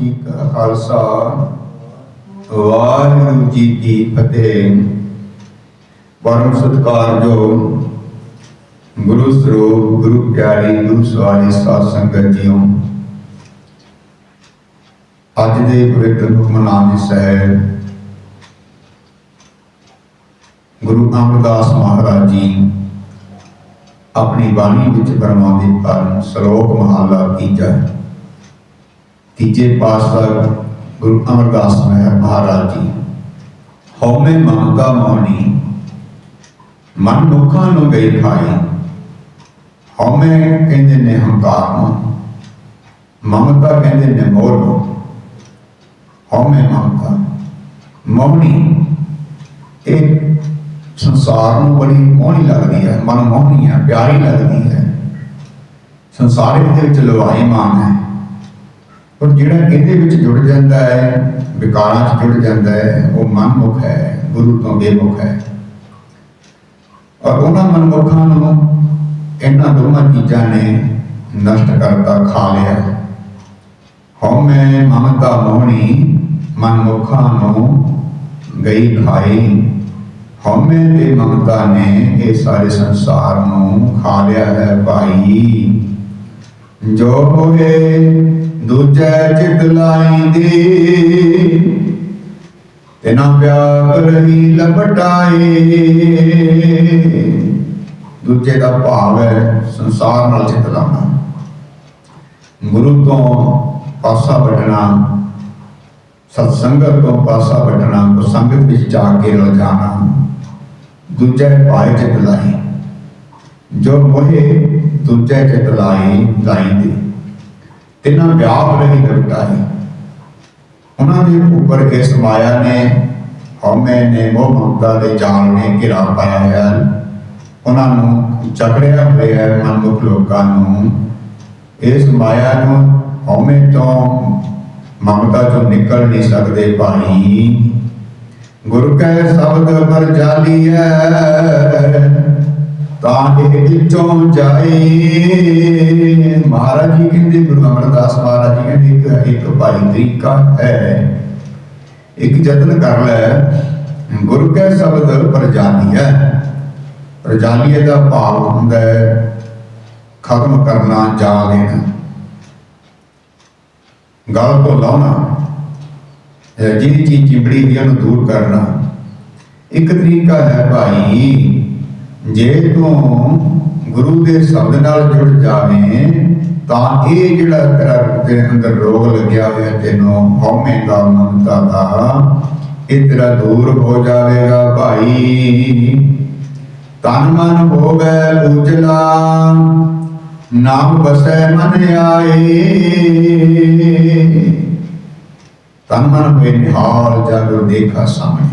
ਜੀ ਕਾ ਖਾਲਸਾ, ਵਾਹਿਗੁਰੂ ਜੀ ਕੀ ਫਤਿਹ। ਪਰਮ ਸਤਿਕਾਰਯੋਗ ਗੁਰੂ ਸਰੂਪ, ਗੁਰੂ ਪਿਆਰੀ, ਗੁਰੂ ਸਵਾਰੀ ਸਾਧ ਸੰਗਤ ਜੀਓ। ਅੱਜ ਦੇ ਪਵਿੱਤਰ ਹੁਕਮਨਾਮੇ ਸਾਹਿਬ ਗੁਰੂ ਅਮਰਦਾਸ ਮਹਾਰਾਜ ਜੀ ਆਪਣੀ ਬਾਣੀ ਵਿੱਚ ਫਰਮਾਉਂਦੇ ਹਨ, ਸ਼ਲੋਕ ਮਹਲਾ ਤੀਜਾ ਤੀਜੇ ਪਾਤਸ਼ਾਹ ਗੁਰੂ ਅਮਰਦਾਸ ਮਹਾਰਾਜ ਜੀ। ਹਉਮੈ ਮਮਤਾ ਮੋਹਣੀ ਮਨ ਮੁਖਾਂ ਨੂੰ ਗਈ ਖਾਈ। ਹਉਮੈ ਕਹਿੰਦੇ ਨੇ ਹੰਕਾਰ ਨੂੰ, ਮਮਤਾ ਕਹਿੰਦੇ ਨੇ ਮੋਹ ਨੂੰ। ਹਉਮੈ ਮਮਤਾ ਮੋਹਣੀ ਇਹ ਸੰਸਾਰ ਨੂੰ ਬੜੀ ਮੋਹਣੀ ਲੱਗਦੀ ਹੈ ਮਨ ਮੋਹਣੀ ਹੈ, ਪਿਆਰੀ ਲੱਗਦੀ ਹੈ। ਸੰਸਾਰ ਇਹਦੇ ਵਿੱਚ ਲਵਾਈ ਮਾਨ ਹੈ। ਪਰ ਜਿਹੜਾ ਇਹਦੇ ਵਿੱਚ ਜੁੜ ਜਾਂਦਾ ਹੈ, ਵਿਕਾਰਾਂ 'ਚ ਜੁੜ ਜਾਂਦਾ ਹੈ, ਉਹ ਮਨਮੁਖ ਹੈ, ਗੁਰੂ ਤੋਂ ਬੇਮੁਖ ਹੈ। ਔਰ ਉਹਨਾਂ ਮਨਮੁਖਾਂ ਨੂੰ ਇਹਨਾਂ ਦੋਵਾਂ ਚੀਜ਼ਾਂ ਨੇ ਨਸ਼ਟ ਕਰਤਾ, ਖਾ ਲਿਆ। ਹਉਮੈ ਮਮਤਾ ਮੋਹਣੀ, ਮਨਮੁਖਾਂ ਨੂੰ ਗਈ ਖਾਈ। ਹਉਮੈ ਤੇ ਮਮਤਾ ਨੇ ਇਹ ਸਾਰੇ ਸੰਸਾਰ ਨੂੰ ਖਾ ਲਿਆ ਹੈ ਭਾਈ। ਜੋ ਹੋਏ ਦੂਜੈ ਚਿਤ ਲਾਈ ਦੀ ਤਿਨਾ ਪਿਆਰ ਰਹੀ ਲਪਟਾਏ ਦੂਜੇ ਦਾ ਭਾਵ ਹੈ ਸੰਸਾਰ ਨਾਲ ਚਿਤ ਲਾਉਣਾ। ਗੁਰੂ ਤੋਂ ਪਾਸਾ ਵਟਣਾ ਸਤ ਸੰਗਤ ਤੋਂ ਪਾਸਾ ਵਟਣਾ ਕੋ ਸੰਗਤ ਵਿੱਚ ਜਾ ਕੇ ਰਲ ਜਾਣਾ, ਦੂਜੇ ਭਾਏ ਚਿਤ ਲਾਈ। ਜੋ ਮੋਹੇ ਦੂਜੇ ਚਿਤ ਲਾਈ ਲਾਈ ਦੇ ਤਿੰਨਾਂ ਵਿਆਪ ਰਹੀ ਲਪਟਾਈ ਉਹਨਾਂ ਦੇ ਉੱਪਰ ਇਸ ਮਾਇਆ ਨੇ, ਹਉਮੈ ਨੇ, ਮੋਹ ਮਮਤਾ ਦੇ ਜਾਲ ਨੇ ਘਿਰਾ ਪਾਇਆ ਹੈ ਉਹਨਾਂ ਨੂੰ ਜਕੜਿਆ ਹੋਇਆ ਹੈ ਮਨੁੱਖ ਲੋਕਾਂ ਨੂੰ। ਇਸ ਮਾਇਆ ਨੂੰ ਹਉਮੈ ਤੋਂ ਮਮਤਾ ਤੋਂ ਨਿਕਲ ਨਹੀਂ ਸਕਦੇ ਭਾਈ। ਗੁਰ ਕੈ ਸ਼ਬਦ ਪਰ ਜਾਲੀ ਹੈ ਵਿੱਚੋਂ ਜਾਏ। ਮਹਾਰਾਜ ਜੀ ਕਹਿੰਦੇ, ਗੁਰੂ ਅਮਰਦਾਸ ਮਹਾਰਾਜ ਜੀ ਕਹਿੰਦੇ, ਇੱਕ ਇੱਕ ਭਾਈ ਤਰੀਕਾ ਹੈ। ਇੱਕ ਯਤਨ ਕਰ ਲੈ। ਗੁਰ ਕੈ ਸ਼ਬਦ ਪਰ ਹੈ ਪਰ ਦਾ ਭਾਵ ਹੁੰਦਾ ਹੈ, ਖਤਮ ਕਰਨਾ, ਜਾ ਦੇਣਾ। ਗਲ ਤੋਂ ਲਾਉਣਾ। ਇਹ ਜਿਹੜੀ ਚੀਜ਼ ਚਿੰਬੜੀ ਹੋਈ ਹੈ ਉਹਨੂੰ ਦੂਰ ਕਰਨਾ। ਇੱਕ ਤਰੀਕਾ ਹੈ ਭਾਈ ਜੇ ਤੂੰ ਗੁਰੂ ਦੇ ਸ਼ਬਦ ਨਾਲ ਜੁੜ ਜਾਵੇਂ, ਤਾਂ ਇਹ ਜਿਹੜਾ ਤੇਰਾ ਤੇਰੇ ਅੰਦਰ ਰੋਗ ਲੱਗਿਆ ਹੋਇਆ, ਤੈਨੂੰ ਹਉਮੈ ਦਾ, ਮਮਤਾ ਦਾ, ਇਹ ਤੇਰਾ ਦੂਰ ਹੋ ਜਾਵੇਗਾ ਭਾਈ। ਤਨ ਮਨ ਹੋਵੇ ਉਜਲਾ, ਨਾਮ ਬਸੈ ਮਨ ਆਏ। ਤਨ ਮਨ ਹੋਏ ਨਿਹਾਲ, ਜਾਗੋ ਦੇਖਾ ਸਾਹਮਣੇ।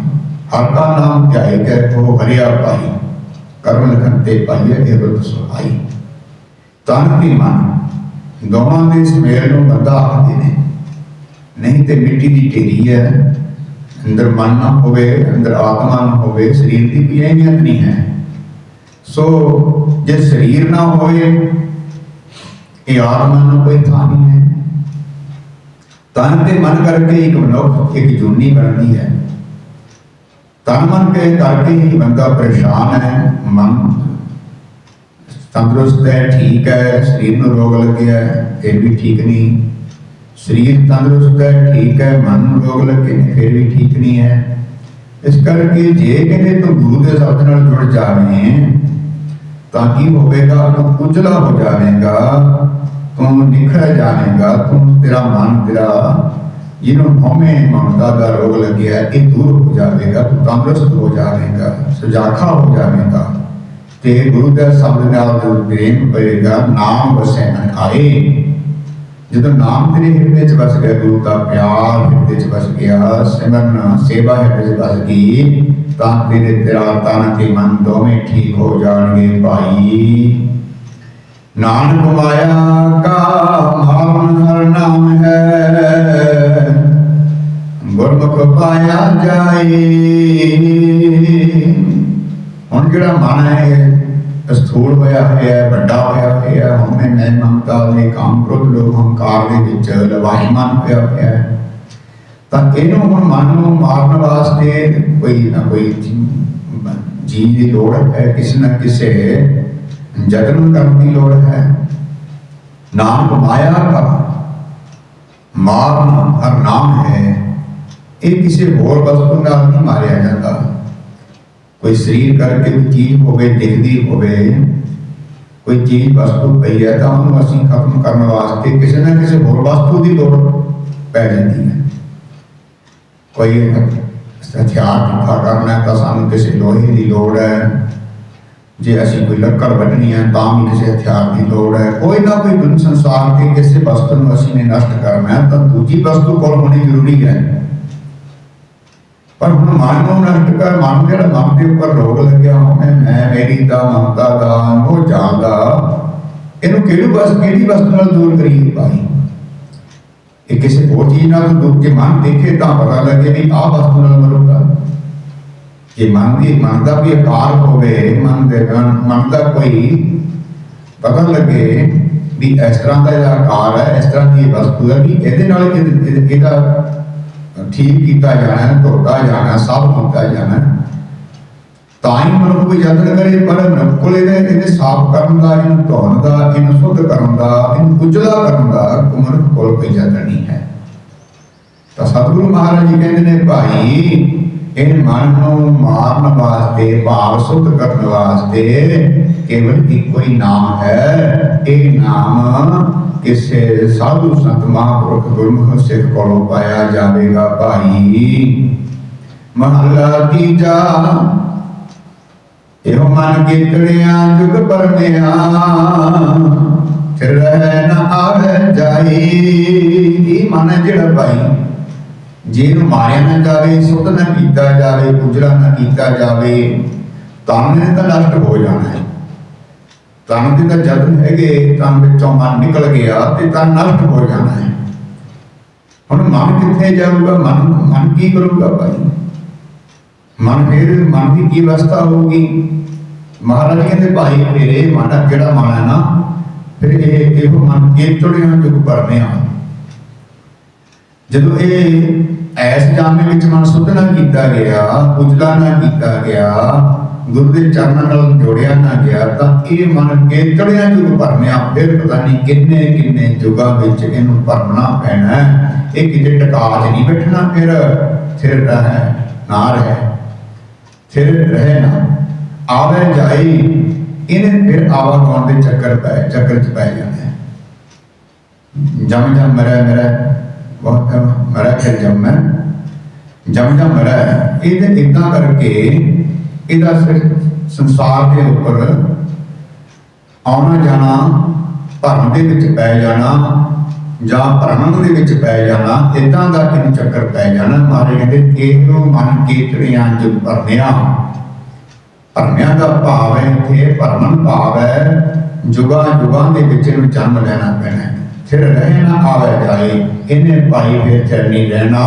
ਹਰ ਕਾ ਨਾਮ ਧਿਆਏ ਕੈ ਕੋ ਹਰਿਆ ਪਾਈ ਕਰਮ ਲਖਨ ਪਾਈਏ, ਇਹ ਸੁਹਾਈ ਤਨ ਤੇ ਮਨ ਦੋਵਾਂ ਦੇ ਸਮੇਲ ਨੂੰ ਬੰਦਾ ਆਖਦੇ ਨੇ ਨਹੀਂ ਤੇ ਮਿੱਟੀ ਦੀ ਢੇਰੀ ਹੈ। ਅੰਦਰ ਮਨ ਨਾ ਹੋਵੇ, ਅੰਦਰ ਆਤਮਾ ਨਾ ਹੋਵੇ, ਸਰੀਰ ਦੀ ਕੋਈ ਅਹਿਮੀਅਤ ਨਹੀਂ ਹੈ। ਸੋ ਜੇ ਸਰੀਰ ਨਾ ਹੋਵੇ, ਇਹ ਆਤਮਾ ਨੂੰ ਕੋਈ ਥਾਂ ਨਹੀਂ ਹੈ। ਤਨ ਤੇ ਮਨ ਕਰਕੇ ਇੱਕ ਮਨੁੱਖ, ਇੱਕ ਜੂਨੀ ਬਣਦੀ ਹੈ। ਤਨ ਮਨ ਕੇ ਕਰਕੇ ਹੀ ਬੰਦਾ ਪਰੇਸ਼ਾਨ ਹੈ, ਮਨ ਤੰਦਰੁਸਤ ਹੈ, ਠੀਕ ਹੈ, ਸਰੀਰ ਨੂੰ ਰੋਗ ਲੱਗਿਆ ਹੈ, ਫਿਰ ਵੀ ਠੀਕ ਨਹੀਂ। ਸਰੀਰ ਤੰਦਰੁਸਤ ਹੈ, ਠੀਕ ਹੈ, ਮਨ ਨੂੰ ਰੋਗ ਲੱਗੇ ਨੇ, ਫਿਰ ਵੀ ਠੀਕ ਨਹੀਂ ਹੈ। ਇਸ ਕਰਕੇ ਜੇ ਕਿਤੇ ਤੂੰ ਗੁਰੂ ਦੇ ਸ਼ਬਦ ਨਾਲ ਜੁੜ ਜਾਵੇਂ ਤਾਂ ਕੀ ਹੋਵੇਗਾ? ਤੂੰ ਉਜਲਾ ਹੋ ਜਾਵੇਗਾ, ਤੂੰ ਨਿਖਰ ਜਾਵੇਗਾ, ਤੂੰ ਤੇਰਾ ਮਨ ਤੇਰਾ ਜਿਹਨੂੰ ਹਉਮੈ ਮਮਤਾ ਦਾ ਰੋਗ ਲੱਗਿਆ ਹੈ, ਇਹ ਦੂਰ ਹੋ ਜਾਵੇਗਾ ਤੂੰ ਤੰਦਰੁਸਤ ਹੋ ਜਾਵੇਗਾ ਸੁਜਾਖਾ ਹੋ ਜਾਵੇਗਾ। ਤੇ ਗੁਰੂ ਦੇ ਸ਼ਬਦ ਨਾਲ ਜੋ ਪ੍ਰੇਮ ਪਏਗਾ ਨਾਮ ਵਸੇ ਮਨ ਆਏ ਜਦੋਂ ਨਾਮ ਤੇਰੇ ਹਿਰਦੇ 'ਚ ਵਸ ਗਿਆ ਗੁਰੂ ਦਾ ਪਿਆਰ ਹਿਰਦੇ 'ਚ ਵਸ ਗਿਆ ਸਿਮਰਨ ਸੇਵਾ ਹਿਰਦੇ 'ਚ ਵਸ ਗਈ ਤਾਂ ਤੇਰੇ ਤੇਰਾ ਤਨ ਤੇ ਮਨ ਦੋਵੇਂ ਠੀਕ ਹੋ ਜਾਣਗੇ ਭਾਈ। ਨਾਨਕ ਮਾਇਆ ਕਾ ਮਨ ਹਰ ਨਾਮ ਹੈ। ਗੁਰਮੁਖ ਪਾਇਆ ਜਾਏ ਹੁਣ ਜਿਹੜਾ ਮਨ ਹੈ ਸਥੂਲ ਹੋਇਆ ਹੋਇਆ ਵੱਡਾ ਹੋਇਆ ਹੋਇਆ ਪਿਆ ਮੈਂ ਮਮਤਾ ਦੇ ਕਾਮ ਕ੍ਰੋਧ ਲੋਭ ਹੰਕਾਰ ਦੇ ਵਿੱਚ ਲਵਾਹਿਮਾਨ ਹੋਇਆ ਪਿਆ ਤਾਂ ਇਹਨੂੰ ਹੁਣ ਮਨ ਨੂੰ ਮਾਰਨ ਵਾਸਤੇ ਕੋਈ ਨਾ ਕੋਈ ਜੀ- ਦੀ ਲੋੜ ਹੈ ਕਿਸੇ ਨਾ ਕਿਸੇ ਯਤਨ ਕਰਨ ਦੀ ਲੋੜ ਹੈ ਨਾਮ ਮਾਇਆ ਦਾ ਮਾਰਨ ਹਰ ਨਾਮ ਹੈ। ਇਹ ਕਿਸੇ ਹੋਰ ਵਸਤੂ ਨਾਲ ਨਹੀਂ ਮਾਰਿਆ ਜਾਂਦਾ। ਕੋਈ ਸਰੀਰ ਕਰਕੇ ਕੋਈ ਚੀਜ਼ ਹੋਵੇ, ਦਿਖਦੀ ਹੋਵੇ, ਕੋਈ ਚੀਜ਼ ਵਸਤੂ ਪਈ ਹੈ, ਤਾਂ ਉਹਨੂੰ ਅਸੀਂ ਖਤਮ ਕਰਨ ਵਾਸਤੇ ਕਿਸੇ ਨਾ ਕਿਸੇ ਹੋਰ ਵਸਤੂ ਦੀ ਲੋੜ ਪੈ ਜਾਂਦੀ ਹੈ। ਕੋਈ ਹਥਿਆਰ ਇਕੱਠਾ ਕਰਨਾ ਤਾਂ ਸਾਨੂੰ ਕਿਸੇ ਲੋਹੇ ਦੀ ਲੋੜ ਹੈ। ਜੇ ਅਸੀਂ ਕੋਈ ਲੱਕੜ ਵੱਢਣੀ ਹੈ, ਤਾਂ ਵੀ ਕਿਸੇ ਹਥਿਆਰ ਦੀ ਲੋੜ ਹੈ। ਕੋਈ ਨਾ ਕੋਈ ਦੁਨ ਸੰਸਾਰ ਦੇ ਕਿਸੇ ਵਸਤੂ ਨੂੰ ਅਸੀਂ ਨੇ ਨਸ਼ਟ ਕਰਨਾ ਹੈ, ਤਾਂ ਦੂਜੀ ਵਸਤੂ ਕੋਲ ਹੋਣੀ ਜ਼ਰੂਰੀ ਹੈ। ਪਰ ਹੁਣ ਮਨ ਨੂੰ ਨਸ਼ਟ ਕਰ ਮਨ ਜਿਹੜਾ ਮਨ ਦੇ ਉੱਪਰ ਰੋਗ ਲੱਗਿਆ ਹੋਵੇ, ਮੈਂ ਮੇਰੀ ਦਾ ਮਮਤਾ ਦਾ ਉਹ ਜਾਣਦਾ, ਇਹਨੂੰ ਕਿਹੜੀ ਵਸ, ਕਿਹੜੀ ਵਸਤੂ ਨਾਲ ਦੂਰ ਕਰੀਏ ਭਾਈ? ਇਹ ਕਿਸੇ ਹੋਰ ਚੀਜ਼ ਨਾਲ ਦੂਰ, ਜੇ ਮਨ ਦੇਖੇ ਤਾਂ ਪਤਾ ਲੱਗੇ ਵੀ ਆਹ ਵਸਤੂ ਨਾਲ ਮਰੂਗਾ। ਜੇ ਮਨ ਦੀ, ਮਨ ਦਾ ਵੀ ਆਕਾਰ ਹੋਵੇ, ਮਨ ਦੇ ਮਨ ਦਾ ਕੋਈ ਪਤਾ ਲੱਗੇ ਵੀ ਇਸ ਤਰ੍ਹਾਂ ਦਾ ਇਹਦਾ ਆਕਾਰ ਹੈ, ਇਸ ਤਰ੍ਹਾਂ ਦੀ ਵਸਤੂ ਹੈ, ਵੀ ਇਹਦੇ ਨਾਲ ਇਹਦਾ ਠੀਕ ਕੀਤਾ ਜਾਣਾ ਹੈ, ਧੋਤਾ ਜਾਣਾ ਹੈ, ਕੀਤਾ ਜਾਣਾ ਤਾਂ ਹੀ ਮਨੁੱਖ ਕੋਈ ਯਤਨ ਕਰੇ ਪਰ ਮਨੁੱਖ ਕੋਲ ਇਹਦੇ ਇਹਦੇ ਸਾਫ਼ ਕਰਨ ਦਾ ਇਹਨੂੰ ਧੋਣ ਦਾ ਇਹਨੂੰ ਸ਼ੁੱਧ ਕਰਨ ਦਾ ਇਹਨੂੰ ਉਜਲਾ ਕਰਨ ਦਾ ਮਨੁੱਖ ਕੋਲ ਕੋਈ ਯਤਨ ਨਹੀਂ ਹੈ। ਤਾਂ ਸਤਿਗੁਰੂ ਮਹਾਰਾਜ ਜੀ ਕਹਿੰਦੇ ਨੇ ਭਾਈ ਇਹ ਮਨ ਨੂੰ ਮਾਰਨ ਵਾਸਤੇ, ਭਾਵ ਸੁਧ ਕਰਨ ਵਾਸਤੇ ਕੇਵਲ ਇੱਕੋ ਹੀ ਨਾਮ ਹੈ। ਇਹ ਨਾਮ ਕਿਸੇ ਸਾਧੂ, ਸੰਤ, ਮਹਾਂਪੁਰਖ, ਗੁਰਮੁਖ ਸਿੱਖ ਕੋਲੋਂ ਪਾਇਆ ਜਾਵੇਗਾ ਭਾਈ। ਮਹਲਾ ਤੀਜਾ, ਇਹੋ ਮਨ ਕੀਤੜਿਆਂ ਜੁਗ ਪਰਮਿਆ ਫਿਰ ਰਹਿ ਨਾ ਆਵੇ ਜਾਈ। ਇਹ ਮਨ ਹੈ ਜਿਹੜਾ ਭਾਈ? ਜੇ ਇਹਨੂੰ ਮਾਰਿਆ ਨਾ ਜਾਵੇ ਸੁੱਧ ਨਾ ਕੀਤਾ ਜਾਵੇ ਉਜੜਾ ਨਾ ਕੀਤਾ ਜਾਵੇ, ਤਾਂ ਨੇ ਤਾਂ ਨਸ਼ਟ ਹੋ ਜਾਣਾ ਹੈ। ਤਨ ਦੇ ਤਾਂ ਜਦ ਹੈਗੇ ਤਨ ਵਿੱਚੋਂ ਮਨ ਨਿਕਲ ਗਿਆ ਤੇ ਤਨ ਨਸ਼ਟ ਹੋ ਜਾਣਾ ਹੈ। ਹੁਣ ਮਨ ਕਿੱਥੇ ਜਾਊਗਾ? ਮਨ ਮਨ ਕੀ ਕਰੂਗਾ ਭਾਈ? ਮਨ ਫਿਰ ਮਨ ਦੀ ਕੀ ਅਵਸਥਾ ਹੋਊਗੀ? ਮਹਾਰਾਜ ਕਹਿੰਦੇ, ਭਾਈ ਮੇਰੇ ਮਨ ਜਿਹੜਾ ਮਨ ਹੈ ਨਾ, ਫਿਰ ਇਹ ਇਹੋ ਮਨ ਕੀਤੜਿਆਂ ਜੁਗ ਪਰਨੇ ਆ ਜਦੋਂ ਇਹ ਐਸ ਜਾਮੇ ਵਿੱਚ ਮਨ ਸੁਧਨਾ ਕੀਤਾ ਗਿਆ, ਉਜਲਾ ਨਾ ਕੀਤਾ ਗਿਆ, ਗੁਰੂ ਦੇ ਚਰਨਾਂ ਨਾਲ ਜੋੜਿਆ ਨਾ ਗਿਆ, ਤਾਂ ਇਹ ਮਨ ਕੇਤੜਿਆਂ ਜੁਗ ਭਰਨਿਆ ਫਿਰ ਪਤਾ ਨਹੀਂ ਕਿੰਨੇ ਕਿੰਨੇ ਜੁਗਾਂ ਵਿੱਚ ਇਹਨੂੰ ਭਰਨਾ ਪੈਣਾ ਇਹ ਕਿਤੇ ਟਕਾ ਨਹੀਂ ਬੈਠਣਾ ਫਿਰ। ਫਿਰ ਰਹਿ ਨਾ ਰਹਿ। ਫਿਰ ਰਹਿ ਨਾ। ਆਵੇ ਜਾਈ ਇਹਨੇ ਫਿਰ ਆਵਾ ਕੌਣ ਦੇ ਚੱਕਰ ਪੈ, ਚੱਕਰ 'ਚ ਪੈ ਜਾਣਾ ਹੈ। ਜਮ ਜਮ ਮਰੈ ਮਰੈ ਮਰੈ ਫਿਰ ਜਮ ਮੈਂ ਜਮ ਜਮ ਮਰੈ, ਇਹਦੇ ਇਦਾਂ ਕਰਕੇ ਇਹਦਾ ਸਿਰ ਸੰਸਾਰ ਦੇ ਉੱਪਰ ਆਉਣਾ ਜਾਣਾ ਭਰਮ ਦੇ ਵਿੱਚ ਪੈ ਜਾਣਾ ਜਾਂ ਭਰਮ ਦੇ ਵਿੱਚ ਪੈ ਜਾਣਾ ਇਦਾਂ ਦਾ ਇਹਨੂੰ ਚੱਕਰ ਪੈ ਜਾਣਾ। ਮਾਰੇ ਕਹਿੰਦੇ, ਇਹੋ ਮਨ ਕੀਤੜੀਆਂ ਜੁਗ ਭਰਨਿਆ। ਭਰਮਿਆਂ ਦਾ ਭਾਵ ਹੈ ਇੱਥੇ ਭਰਮਨ ਭਾਵ ਹੈ। ਜੁਗਾਂ ਜੁਗਾਂ ਦੇ ਵਿੱਚ ਇਹਨੂੰ ਜਨਮ ਲੈਣਾ ਪੈਣਾ ਫਿਰ ਰਹਿਣਾ ਆਵੇ ਜਾਏ, ਇਹਨੇ ਭਾਈ ਫਿਰ ਚਿਰ ਨਹੀਂ ਰਹਿਣਾ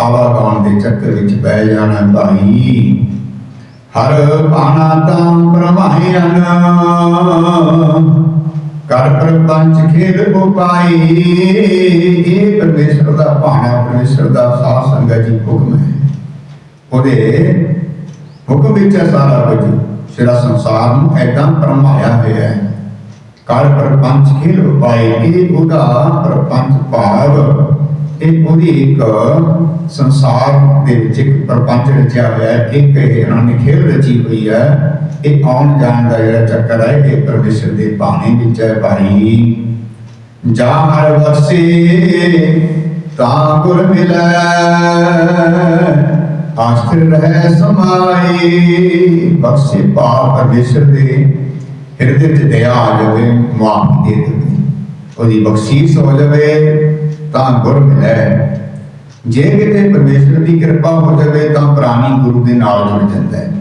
ਆਵਾਗਾਉਣ ਦੇ ਚੱਕਰ ਵਿੱਚ ਪੈ ਜਾਣਾ ਭਾਈ। ਹਰ ਭਾਣਾ ਤਾਂ ਬ੍ਰਹਮਾਇਨ ਕਰ ਪ੍ਰਪੰਚ ਖੇਲ ਉਪਾਈ ਇਹ ਪਰਮੇਸ਼ਰ ਦਾ ਭਾਣਾ ਪਰਮੇਸ਼ਰ ਦਾ ਸਾਧ ਸੰਗਤ ਜੀ ਹੁਕਮ ਹੈ। ਉਹਦੇ ਹੁਕਮ ਵਿੱਚ ਹੈ ਸਾਰਾ ਕੁਝ। ਜਿਹੜਾ ਸੰਸਾਰ ਨੂੰ ਐਦਾਂ ਪਰਮਾਇਆ ਹੋਇਆ ਹੈ। ਕਾਲ ਪਰਪੰਚ ਖੇਲ ਉਪਾਈ ਇਹ ਉਹਦਾ ਪਰਪੰਚ ਭਾਵ। ਇਹ ਉਹਦੀ ਇੱਕ ਸੰਸਾਰ ਦੇ ਵਿੱਚ ਇੱਕ ਪਰਪੰਚ ਰਚਿਆ ਹੋਇਆ ਹੈ। ਇੱਕ ਇਹ ਉਹਨਾਂ ਨੇ ਖੇਲ ਰਚੀ ਹੋਈ ਹੈ। ਇਹ ਆਉਣ ਜਾਣ ਦਾ ਜਿਹੜਾ ਚੱਕਰ ਹੈ, ਇਹ ਪਰਮੇਸ਼ਰ ਦੇ ਬਾਣੀ ਵਿੱਚ ਹੈ ਭਾਈ। ਜਾ ਹਰ ਵਸੇ ਤਾਂ ਗੁਰ ਮਿਲੈ ਆਸਥਿਰ ਰਹਿ ਸਮਾਈ ਬਖਸ਼ੇ ਪਾਪ ਪਰਮੇਸ਼ਰ ਦੇ ਹਿਰਦੇ ਤੇ ਦਇਆ ਆ ਜਾਵੇ ਮਾਫੀ ਦੇ ਦੇਵੇ ਉਹਦੀ ਬਖਸ਼ੀਸ਼ ਹੋ ਜਾਵੇ, ਤਾਂ ਗੁਰ ਮਿਲੈ ਜੇ ਕਿਤੇ ਪਰਮੇਸ਼ਰ ਦੀ ਕਿਰਪਾ ਹੋ ਜਾਵੇ, ਤਾਂ ਪ੍ਰਾਣੀ ਗੁਰੂ ਦੇ ਨਾਲ ਜੁੜ ਜਾਂਦਾ ਹੈ।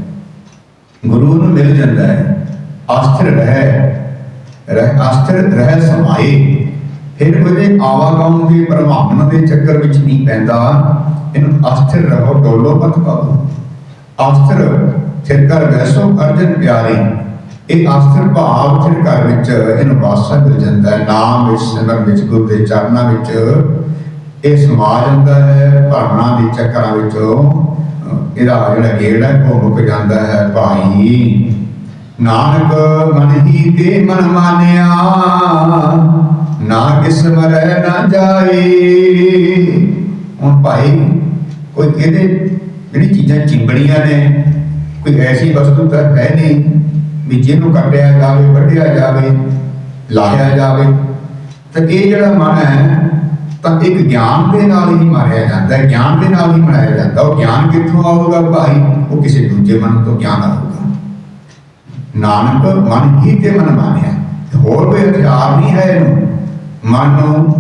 ਗੁਰੂ ਨੂੰ ਮਿਲ ਜਾਂਦਾ ਹੈ। ਆਸਥਿਰ ਰਹਿ ਰਹਿ ਆਸਥਿਰ ਰਹਿ ਸਮਾਏ। ਫਿਰ ਉਹਦੇ ਆਵਾਗਾਮ ਦੇ, ਪ੍ਰਭਾਵਨ ਦੇ ਚੱਕਰ ਵਿੱਚ ਨਹੀਂ ਪੈਂਦਾ। ਇਹਨੂੰ ਆਸਥਿਰ ਰਹੋ, ਡੋਲੋ ਮਤ ਪਾਓ। ਆਸਥਿਰ ਫਿਰ ਕਰ ਵੈਸੋ ਅਰਜਨ ਪਿਆਰੇ। ਇਹ ਆਸਰ ਭਾਵ ਫਿਰ ਘਰ ਵਿੱਚ ਇਹਨੂੰ ਵਾਸਾ ਮਿਲ ਜਾਂਦਾ ਹੈ। ਨਾਮ ਵਿੱਚ, ਸਿਮਰਨ ਵਿੱਚ, ਗੁਰੂ ਦੇ ਚਰਨਾਂ ਵਿੱਚ ਇਹ ਸਮਾ ਜਾਂਦਾ ਹੈ ਭਾਵਨਾ ਦੇ ਚੱਕਰਾਂ ਵਿੱਚੋਂ ਇਹਦਾ ਜਿਹੜਾ ਗੇੜ ਹੈ, ਉਹ ਮੁੱਕ ਜਾਂਦਾ ਹੈ। ਭਾਈ, ਨਾਨਕ ਮਨ ਹੀ ਤੇ ਮਨ ਮਾਨਿਆ, ਨਾ ਕਿਸ ਮਰੈ ਨਾ ਜਾਏ। ਹੁਣ ਭਾਈ, ਕੋਈ ਇਹਦੇ ਜਿਹੜੀ ਚੀਜ਼ਾਂ ਚਿੰਬੜੀਆਂ ਨੇ, ਕੋਈ ਐਸੀ ਵਸਤੂ ਤਾਂ ਹੈ ਨਹੀਂ। ਵੀ ਜਿਹਨੂੰ ਕੱਟਿਆ ਜਾਵੇ, ਵੱਢਿਆ ਜਾਵੇ, ਲਾਹਿਆ ਜਾਵੇ, ਤਾਂ ਇਹ ਜਿਹੜਾ ਮਨ ਹੈ, ਤਾਂ ਇੱਕ ਗਿਆਨ ਦੇ ਨਾਲ ਹੀ ਮਾਰਿਆ ਜਾਂਦਾ ਹੈ। ਗਿਆਨ ਦੇ ਨਾਲ ਹੀ ਬਣਾਇਆ ਜਾਂਦਾ। ਉਹ ਗਿਆਨ ਕਿੱਥੋਂ ਆਊਗਾ ਭਾਈ? ਉਹ ਕਿਸੇ ਦੂਜੇ ਮਨ ਤੋਂ ਗਿਆਨ ਆਊਗਾ। ਨਾਨਕ ਮਨ ਹੀ ਤੇ ਮਨ ਮਾਨਿਆ ਹੋਰ ਕੋਈ ਹਥਿਆਰ ਨਹੀਂ ਹੈ ਇਹਨੂੰ। ਮਨ ਨੂੰ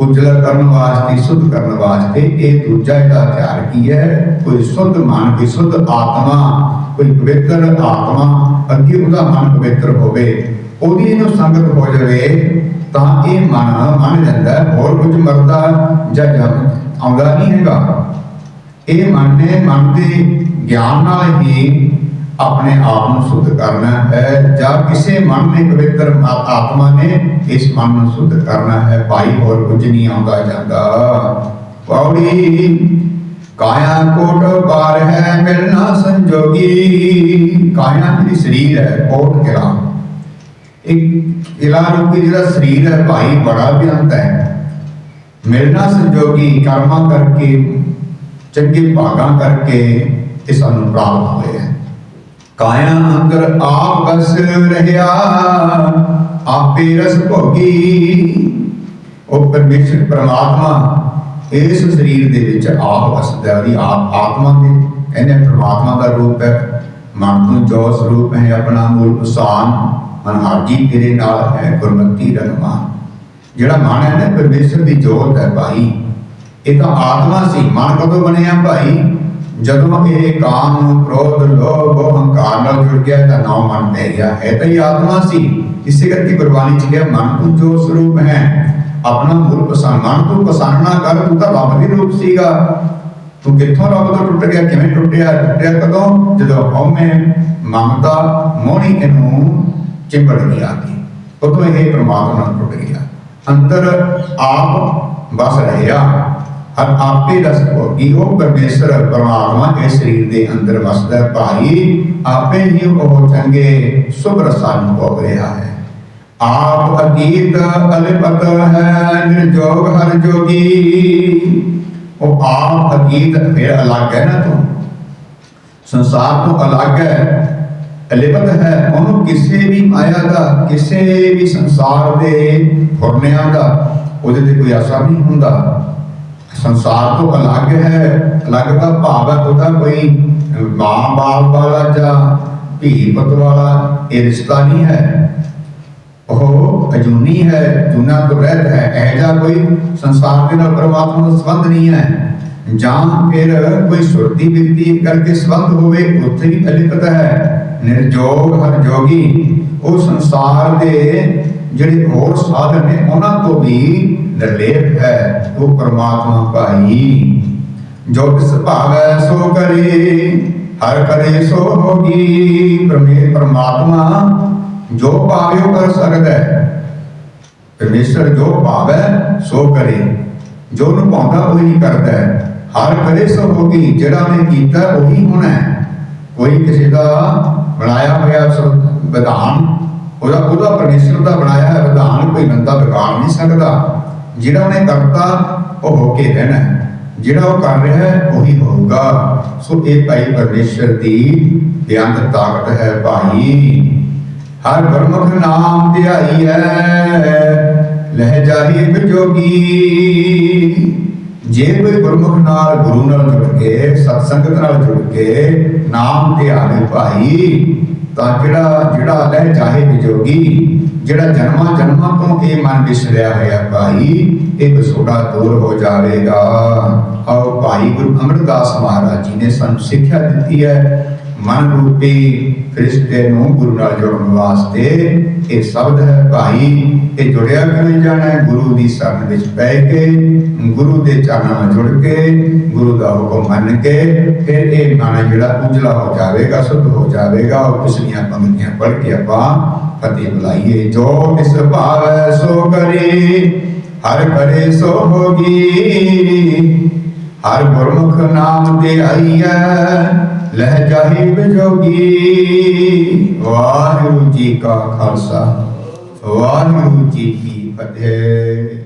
ਉਜਲ ਕਰਨ ਵਾਸਤੇ, ਸੁਧ ਕਰਨ ਵਾਸਤੇ ਇਹ ਦੂਜਾ ਇਹਦਾ ਹਥਿਆਰ ਕੀ ਹੈ? ਕੋਈ ਸੁਧ ਮਨ, ਕੋਈ ਸੁਧ ਆਤਮਾ ਕੋਈ ਪਵਿੱਤਰ ਆਤਮਾ, ਅੱਗੇ ਉਹਦਾ ਮਨ ਪਵਿੱਤਰ ਹੋਵੇ, ਉਹਦੀ ਇਹਨੂੰ ਸੰਗਤ ਹੋ ਜਾਵੇ, ਤਾਂ ਇਹ ਮਨ ਮੰਨ ਜਾਂਦਾ ਹੋਰ ਕੁਝ ਮਰਦਾ ਜਾਂ ਆਉਂਦਾ ਨਹੀਂ ਹੈਗਾ। ਇਹ ਮਨ ਨੇ ਮਨ ਦੇ ਗਿਆਨ ਨਾਲ ਹੀ ਆਪਣੇ ਆਪ ਨੂੰ ਸੁੱਧ ਕਰਨਾ ਹੈ, ਜਾਂ ਕਿਸੇ ਮਨ ਨੇ ਪਵਿੱਤਰ ਆਤਮਾ ਨੇ ਇਸ ਮਨ ਨੂੰ ਸੁੱਧ ਕਰਨਾ ਹੈ। ਭਾਈ ਹੋਰ ਕੁਝ ਨਹੀਂ ਆਉਂਦਾ ਜਾਂਦਾ। ਪੌੜੀ ਕਾਇਆ ਕੋਟ ਪਾਰ ਹੈ ਮਿਲਣਾ ਸੰਜੋਗੀ। ਕਾਇਆ ਜਿਹੜੀ ਸਰੀਰ ਹੈ, ਕੋਟ ਕਿਲਾ। ਇੱਕ ਕਿਲਾ ਰੂਪੀ ਜਿਹੜਾ ਸਰੀਰ ਹੈ, ਭਾਈ ਬੜਾ ਬਿਆੰਤ ਹੈ। ਮਿਲਣਾ ਸੰਜੋਗੀ, ਕਰਮਾਂ ਕਰਕੇ, ਚੰਗੇ ਭਾਗਾਂ ਕਰਕੇ ਇਹ ਸਾਨੂੰ ਪ੍ਰਾਪਤ ਹੋਏ ਹੈ। ਕਾਇਆ ਅੰਦਰ ਆਪ ਬਸ ਰਹਿਆ, ਆਪੇ ਰਸ ਭੋਗੀ। ਉਹ ਪਰਮੇਸ਼ਰ, ਪ੍ਰਮਾਤਮਾ ਇਸ ਸਰੀਰ ਦੇ ਵਿੱਚ ਆਪ ਵਸਦਾ ਉਹਦੀ ਆਪ ਆਤਮਾ ਦੇ ਕਹਿੰਦੇ ਪ੍ਰਮਾਤਮਾ ਦਾ ਰੂਪ ਹੈ। ਮਨ ਤੋਂ ਜੋ ਸਰੂਪ ਹੈ, ਆਪਣਾ ਮੂਲ ਪਸਾਨ ਮਨ ਹਾਜੀ ਤੇਰੇ ਨਾਲ ਹੈ, ਗੁਰਮਤੀ ਰਗਮਾ ਜਿਹੜਾ ਮਨ ਹੈ ਨਾ, ਪਰਮੇਸ਼ਰ ਦੀ ਜੋਤ ਹੈ ਭਾਈ। ਇਹ ਤਾਂ ਆਤਮਾ ਸੀ। ਮਨ ਕਦੋਂ ਬਣਿਆ ਭਾਈ? ਜਦੋਂ ਇਹ ਕਾਮ, ਕ੍ਰੋਧ, ਲੋਭ ਹੰਕਾਰ ਨਾਲ ਜੁੜ ਗਿਆ, ਤਾਂ ਨਾਮ ਮਨ ਪੈ ਗਿਆ। ਹੈ ਤਾਂ ਇਹ ਆਤਮਾ ਸੀ। ਇਸੇ ਕਰਕੇ ਗੁਰਬਾਣੀ ਚ ਕਿਹਾ, ਮਨ ਤੂੰ ਜੋ ਸਰੂਪ ਹੈ। ਆਪਣਾ ਮੂਲ ਪਸੰਦ ਤੂੰ ਪਸੰਦ ਕਰ, ਤੂੰ ਤਾਂ ਰੱਬ ਦੇ ਰੂਪ ਸੀਗਾ। ਤੂੰ ਕਿੱਥੋਂ ਰੱਬ ਤੋਂ ਟੁੱਟ ਗਿਆ, ਕਿਵੇਂ ਟੁੱਟਿਆ? ਟੁੱਟਿਆ ਕਦੋਂ? ਜਦੋਂ ਹਉਮੈ ਮਮਤਾ ਮੋਹਣੀ ਇਹਨੂੰ ਚਿੰਬੜ ਗਈ ਆ ਉਦੋਂ ਇਹ ਪ੍ਰਮਾਤਮਾ ਨਾਲ ਟੁੱਟ ਗਿਆ। ਅੰਦਰ ਆਪ ਬਸ ਰਹਿਆ ਹਰ ਆਪੇ ਰਸ ਭੋਗੀ ਉਹ ਪਰਮੇਸ਼ਰ ਪਰਮਾਤਮਾ ਇਸ ਸਰੀਰ ਦੇ ਅੰਦਰ ਵਸਦਾ ਭਾਈ, ਆਪੇ ਹੀ ਉਹ ਚੰਗੇ ਸੁਭ ਰਸਾਂ ਨੂੰ ਭੋਗ ਰਿਹਾ ਹੈ। ਆਪ ਅਤੀਤ ਅਲਿਪਤ ਹੈ, ਨਿਰਜੋਗ ਹਰ ਜੋਗੀ। ਉਹ ਆਪ ਅਤੀਤ ਫਿਰ ਅਲੱਗ ਹੈ ਨਾ ਤੂੰ? ਸੰਸਾਰ ਤੋਂ ਅਲੱਗ ਹੈ, ਅਲਿਪਤ ਹੈ। ਉਹਨੂੰ ਕਿਸੇ ਵੀ ਮਾਇਆ ਦਾ, ਕਿਸੇ ਵੀ ਸੰਸਾਰ ਦੇ ਫੁਰਨਿਆਂ ਦਾ ਉਹਦੇ ਤੇ ਕੋਈ ਅਸਰ ਨਹੀਂ ਹੁੰਦਾ। ਸੰਸਾਰ ਤੋਂ ਅਲੱਗ ਹੈ, ਅਲੱਗ ਦਾ ਭਾਵ ਹੈ ਉਹਦਾ ਕੋਈ ਮਾਂ ਬਾਪ ਵਾਲਾ ਜਾਂ ਧੀ ਪਤ ਵਾਲਾ, ਇਹ ਰਿਸ਼ਤਾ ਨਹੀਂ ਹੈ। ਉਹ ਅਜੂਨੀ ਹੈ ਜੁਨਾ ਤੋਂ ਰਹਿਤ ਹੈ, ਇਹ ਕੋਈ ਸੰਸਾਰ ਦੇ ਨਾਲ ਪਰਮਾਤਮਾ ਦਾ ਸੰਬੰਧ ਨਹੀਂ ਹੈ। ਜਾਂ ਫਿਰ ਕੋਈ ਸੁਰਤੀ ਵਿਰਤੀ ਕਰਕੇ ਸੰਬੰਧ ਹੋਵੇ, ਉੱਥੇ ਵੀ ਅਲਿਪਤ ਹੈ। ਨਿਰਜੋਗ ਹਰ ਜੋਗੀ ਉਹ ਸੰਸਾਰ ਦੇ ਜਿਹੜੇ ਹੋਰ ਸਾਧਨ ਨੇ, ਉਹਨਾਂ ਤੋਂ ਵੀ ਨਿਰਲੇਪ ਹੈ, ਉਹ ਪਰਮਾਤਮਾ ਭਾਈ। ਜੋ ਤਿਸ ਭਾਵੈ, ਸੋ ਕਰੇ, ਹਰ ਕਰੇ ਸੋ ਹੋਗੀ, ਪਰਮੇ ਪਰਮਾਤਮਾ ਜੋ ਭਾਵੇ ਉਹ ਕਰ ਸਕਦਾ ਹੈ, ਪਰਮੇਸ਼ਰ ਜੋ ਭਾਵੈ, ਸੋ ਕਰੇ। ਜੋ ਨੂੰ ਪਾਉਂਦਾ ਉਹ ਕਰਦਾ ਹੈ। ਹਰ ਕਰੇ ਸੋ ਹੋਗੀ, ਜਿਹੜਾ ਨੇ ਕੀਤਾ, ਉਹੀ ਹੋਣਾ ਹੈ। ਕੋਈ ਕਿਸੇ ਦਾ ਬਣਾਇਆ ਹੋਇਆ ਵਿਧਾਨ, ਉਹਦਾ ਉਹਦਾ ਪਰਮੇਸ਼ਰ ਦਾ ਬਣਾਇਆ ਹੋਇਆ ਵਿਧਾਨ ਕੋਈ ਬੰਦਾ ਵਿਗਾੜ ਨਹੀਂ ਸਕਦਾ। ਜਿਹੜਾ ਉਹਨੇ ਕਰਤਾ, ਉਹ ਹੋ ਕੇ ਰਹਿਣਾ ਹੈ। ਜਿਹੜਾ ਉਹ ਕਰ ਰਿਹਾ ਹੈ, ਉਹੀ ਹੋਊਗਾ। ਸੋ ਇਹ ਭਾਈ ਪਰਮੇਸ਼ਰ ਦੀ ਬਿਆੰਤ ਤਾਕਤ ਹੈ ਭਾਈ। ਹਰ ਗੁਰਮੁਖ ਨਾਮ ਧਿਆਈ ਹੈ ਲਹਿ ਜਾਹੀ ਵਿਜੋਗੀ ਜੇ ਕੋਈ ਗੁਰਮੁਖ ਨਾਲ ਗੁਰੂ ਨਾਲ ਜੁੜ ਕੇ ਸਤ ਨਾਲ ਜੁੜ ਕੇ ਨਾਮ ਧਿਆਵੇ ਭਾਈ, ਤਾਂ ਜਿਹੜਾ ਜਿਹੜਾ ਲਹਿ ਜਾਹੇ ਵਿਜੋਗੀ ਜਿਹੜਾ ਜਨਮਾਂ ਜਨਮਾਂ ਤੋਂ ਇਹ ਮਨ ਵਿਸਰਿਆ ਹੋਇਆ ਭਾਈ, ਇਹ ਵਿਸੋੜਾ ਦੂਰ ਹੋ ਜਾਵੇਗਾ। ਆਓ ਭਾਈ ਗੁਰੂ ਅਮਰਦਾਸ ਮਹਾਰਾਜ ਜੀ ਨੇ ਸਾਨੂੰ ਸਿੱਖਿਆ ਦਿੱਤੀ ਹੈ ਮਨ ਰੂਪੀ ਫਰਿਸ਼ਤੇ ਨੂੰ ਗੁਰੂ ਨਾਲ ਜੋੜਨ ਵਾਸਤੇ ਇਹ ਸ਼ਬਦ ਹੈ, ਭਾਈ, ਇਹ ਜੁੜਿਆ ਕਿਵੇਂ ਜਾਣਾ ਹੈ? ਗੁਰੂ ਦੀ ਸ਼ਰਨ ਵਿੱਚ ਪੈ ਕੇ, ਗੁਰੂ ਦੇ ਚਰਨਾਂ ਨਾਲ ਜੁੜ ਕੇ, ਗੁਰੂ ਦਾ ਹੁਕਮ ਮੰਨ ਕੇ, ਫਿਰ ਇਹ ਮਨ ਜਿਹੜਾ ਉਜਲਾ ਹੋ ਜਾਵੇਗਾ, ਸੁਧ ਹੋ ਜਾਵੇਗਾ, ਉਹ ਪਿਛਲੀਆਂ ਪੰਕਤੀਆਂ ਪੜ੍ਹ ਕੇ ਆਪਾਂ ਫਤਿਹ ਬੁਲਾਈਏ। ਜੋ ਕਿਸ ਭਾਵੈ ਸੋ ਕਰੇ, ਹਰ ਕਰੇ ਸੋ ਹੋਗੀ ਹਰ ਗੁਰਮੁਖ ਨਾਮ ਤੇ ਆਈਐ ਲਹਿ ਜਾਹੀ ਬਜੋਗੀ ਵਾਹਿਗੁਰੂ ਜੀ ਕਾ ਖਾਲਸਾ ਵਾਹਿਗੁਰੂ ਜੀ ਕੀ ਫਤਿਹ।